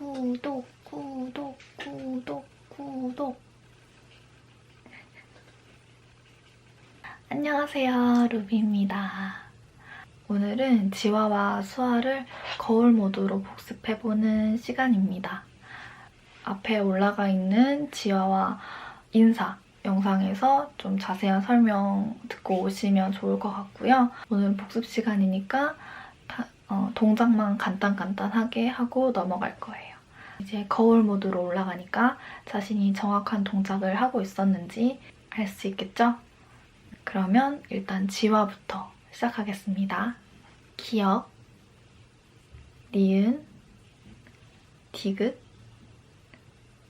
구독, 구독, 구독, 구독. 안녕하세요, 루비입니다. 오늘은 지화와 수아를 거울 모드로 복습해보는 시간입니다. 앞에 올라가 있는 지화와 인사 영상에서 좀 자세한 설명 듣고 오시면 좋을 것 같고요. 오늘 복습 시간이니까 다- 어, 동작만 간단간단하게 하고 넘어갈 거예요. 이제 거울 모드로 올라가니까 자신이 정확한 동작을 하고 있었는지 알 수 있겠죠? 그러면 일단 지화부터 시작하겠습니다. 기역, 니은, 디귿,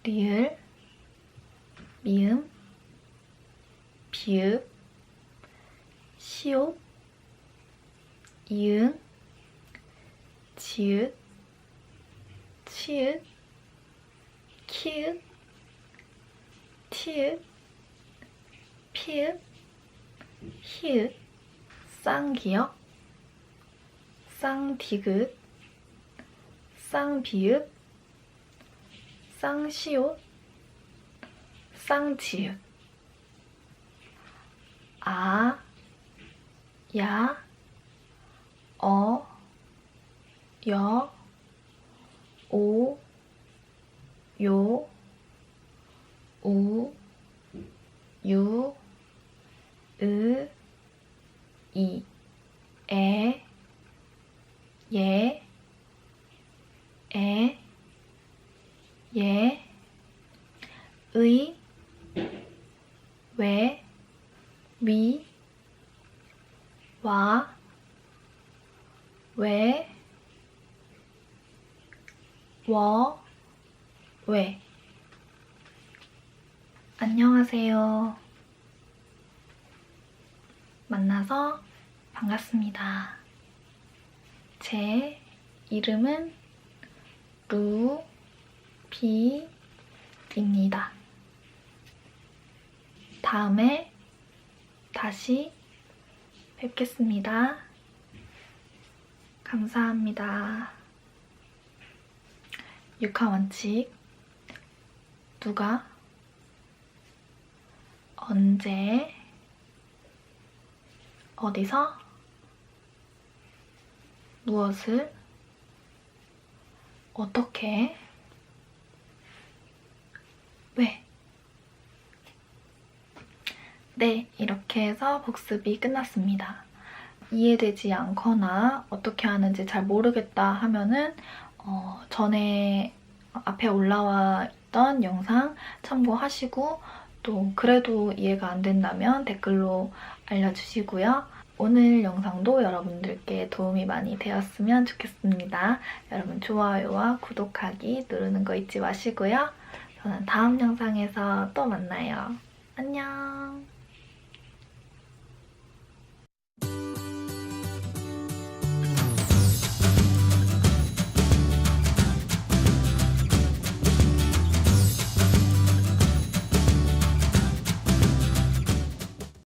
리을, 미음, 비읍, 시옷, 이응, 지읒, 치읒, 키읒, 티읒, 피읒, 히읗, 쌍기역, 쌍디귿, 쌍비읍, 쌍시옷, 쌍지읒, 아, 야, 어, 여, 오, 요, 우, 유, 으, 이, 에, 예, 에, 예, 의, 왜, 위, 와, 왜, 워, 왜. 안녕하세요. 만나서 반갑습니다. 제 이름은 루비입니다. 다음에 다시 뵙겠습니다. 감사합니다. 육하 원칙. 누가, 언제, 어디서, 무엇을, 어떻게, 왜. 네, 이렇게 해서 복습이 끝났습니다. 이해되지 않거나 어떻게 하는지 잘 모르겠다 하면은 어, 전에 앞에 올라와 있던 영상 참고하시고 또 그래도 이해가 안 된다면 댓글로 알려주시고요. 오늘 영상도 여러분들께 도움이 많이 되었으면 좋겠습니다. 여러분 좋아요와 구독하기 누르는 거 잊지 마시고요. 저는 다음 영상에서 또 만나요. 안녕.